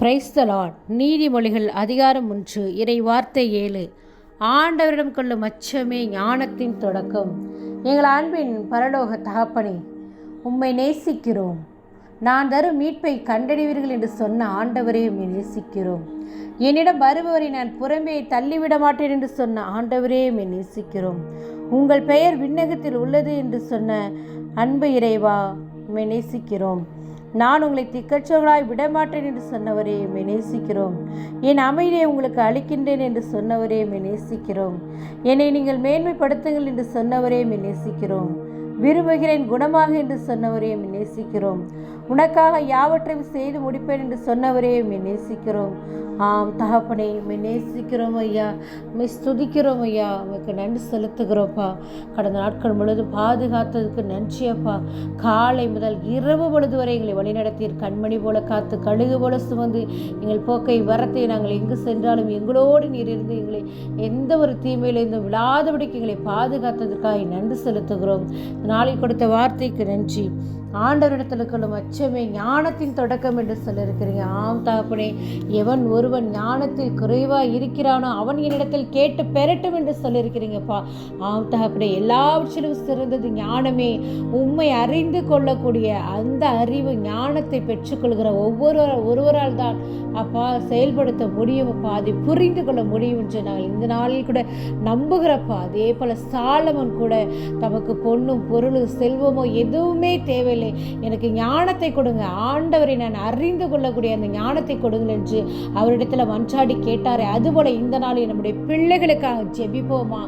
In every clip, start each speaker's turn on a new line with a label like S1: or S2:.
S1: Praise the Lord. நீதிமொழிகள் அதிகாரம் ஒன்று இறை வார்த்தை ஏழு. ஆண்டவரிடம் கொள்ளும் அச்சமே ஞானத்தின் தொடக்கம். எங்கள் அன்பின் பரலோக தகப்பனே உம்மை நேசிக்கிறோம். நான் தரும் மீட்பை கண்டறிவீர்கள் என்று சொன்ன ஆண்டவரையும் உம்மை நேசிக்கிறோம். என்னிடம் வருபவரை நான் புறம்பே தள்ளிவிட மாட்டேன் என்று சொன்ன ஆண்டவரே உம்மை நேசிக்கிறோம். உங்கள் பெயர் விண்ணகத்தில் உள்ளது என்று சொன்ன அன்பு இறைவா உம்மை நேசிக்கிறோம். நான் உங்களை திக்கற்றவர்களாய் விடமாட்டேன் என்று சொன்னவரே உம்மை நேசிக்கிறோம். என் அமைதியை உங்களுக்கு அளிக்கின்றேன் என்று சொன்னவரே உம்மை நேசிக்கிறோம். என்னை நீங்கள் மேன்மைப்படுத்துங்கள் என்று சொன்னவரே உம்மை நேசிக்கிறோம். விரும்புகிறேன் குணமாக என்று சொன்னவரையும் நேசிக்கிறோம். உனக்காக யாவற்றையும் செய்து முடிப்பேன் என்று சொன்னவரையும் நேசிக்கிறோம். ஆம் தகப்பனே உம்மை நேசிக்கிறோம் ஐயா. உம்மை ஸ்துதிக்கிறோம் ஐயா. உமக்கு நன்றி செலுத்துகிறோம்ப்பா கடந்த நாட்கள் முழுதும் பாதுகாத்ததுக்கு நன்றியப்பா காலை முதல் இரவு பொழுது வரை எங்களை வழிநடத்தீர் கண்மணி போல காத்து கழுகு போல சுமந்து எங்கள் போக்கை வரத்தை நாங்கள் எங்கு சென்றாலும் எங்களோடு நீர் இருந்து எங்களை எந்த ஒரு தீமையிலிருந்தும் விழாதபடிக்கு எங்களை பாதுகாத்ததற்காக நன்றி செலுத்துகிறோம். நாளில் கொடுத்த வார்த்தைக்கு நன்றி. ஆண்டவரிடத்தில் கொள்ளும் அச்சமே ஞானத்தின் தொடக்கம் என்று சொல்லியிருக்கிறீங்க. ஆம் தகப்பனே எவன் ஒருவன் ஞானத்தில் குறைவாக இருக்கிறானோ அவன் என்னிடத்தில் கேட்டு பெறட்டும் என்று சொல்லியிருக்கிறீங்கப்பா. ஆம் தகப்பனே எல்லாவற்றிலும் சிறந்தது ஞானமே. உண்மை அறிந்து கொள்ளக்கூடிய அந்த அறிவு ஞானத்தை பெற்றுக்கொள்கிற ஒவ்வொரு ஒருவரால் தான் அப்பா செயல்படுத்த முடியும் அப்பா அதை புரிந்து கொள்ள முடியும் என்று நாங்கள் இந்த நாளில் கூட நம்புகிறப்பா. அதே போல சாலமன் கூட தமக்கு பொண்ணும் பொருளும் செல்வமோ எதுவுமே தேவையில்லை எனக்கு ஞானத்தை கொடுங்க. ஆண்டவரை நான் அறிந்து கொள்ளக்கூடிய அந்த ஞானத்தை கொடுங்கள் என்று அவரிடத்துல மன்றாடி கேட்டாரே. அதுபோல இந்த நாளில் நம்முடைய பிள்ளைகளுக்காக ஜெபிப்போமா?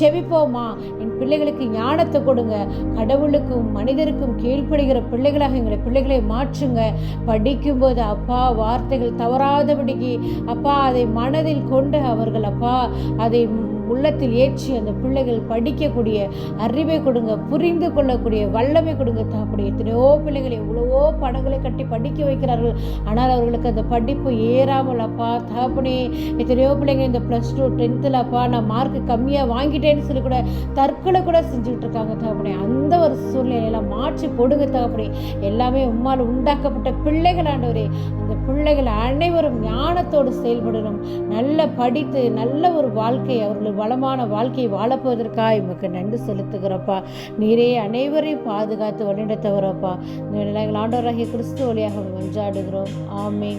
S1: ஜெபிப்போமா? என் பிள்ளைகளுக்கு ஞானத்தை கொடுங்க. கடவுளுக்கும் மனிதருக்கும் கீழ்ப்படுகிற பிள்ளைகளாக எங்களை பிள்ளைகளை மாற்றுங்க. படிக்கும்போது அப்பா வார்த்தைகள் தவறாதபடிக்கு அப்பா அதை மனதில் கொண்டு அவர்கள் அப்பா அதை உள்ளத்தில் ஏற்றி அந்த பிள்ளைகள் படிக்கக்கூடிய அறிவை கொடுங்க புரிந்து கொள்ளக்கூடிய வல்லமை கொடுங்க தாப்படி எத்தனையோ பிள்ளைகள் எவ்வளவோ படங்களை கட்டி படிக்க வைக்கிறார்கள். ஆனால் அவர்களுக்கு அந்த படிப்பு ஏறாமல் அப்பா தகப்பனே எத்தனையோ பிள்ளைங்க இந்த ப்ளஸ் டூ டென்த்தில் அப்பா நான் மார்க் கம்மியாக வாங்கிட்டேன்னு சொல்லி கூட தற்கொலை கூட செஞ்சுக்கிட்டு இருக்காங்க தகப்பனே அந்த ஒரு சூழ்நிலையெல்லாம் மாற்றி கொடுங்க தகப்பனே எல்லாமே உம்மால் உண்டாக்கப்பட்ட பிள்ளைகள் ஆண்டவரே. அந்த பிள்ளைகள் அனைவரும் ஞானத்தோடு செயல்படணும். நல்ல படித்து நல்ல ஒரு வாழ்க்கை அவர்கள் வளமான வாழ்க்கையை வாழப்போவதற்காக உமக்கு நன்றி செலுத்துகிறப்பா. நீரே அனைவரையும் பாதுகாத்து வழிநடத்தவரப்பா இந்த ஆண்டவராகிய கிறிஸ்து வழியாக மஞ்சாடுகிறோம் ஆமே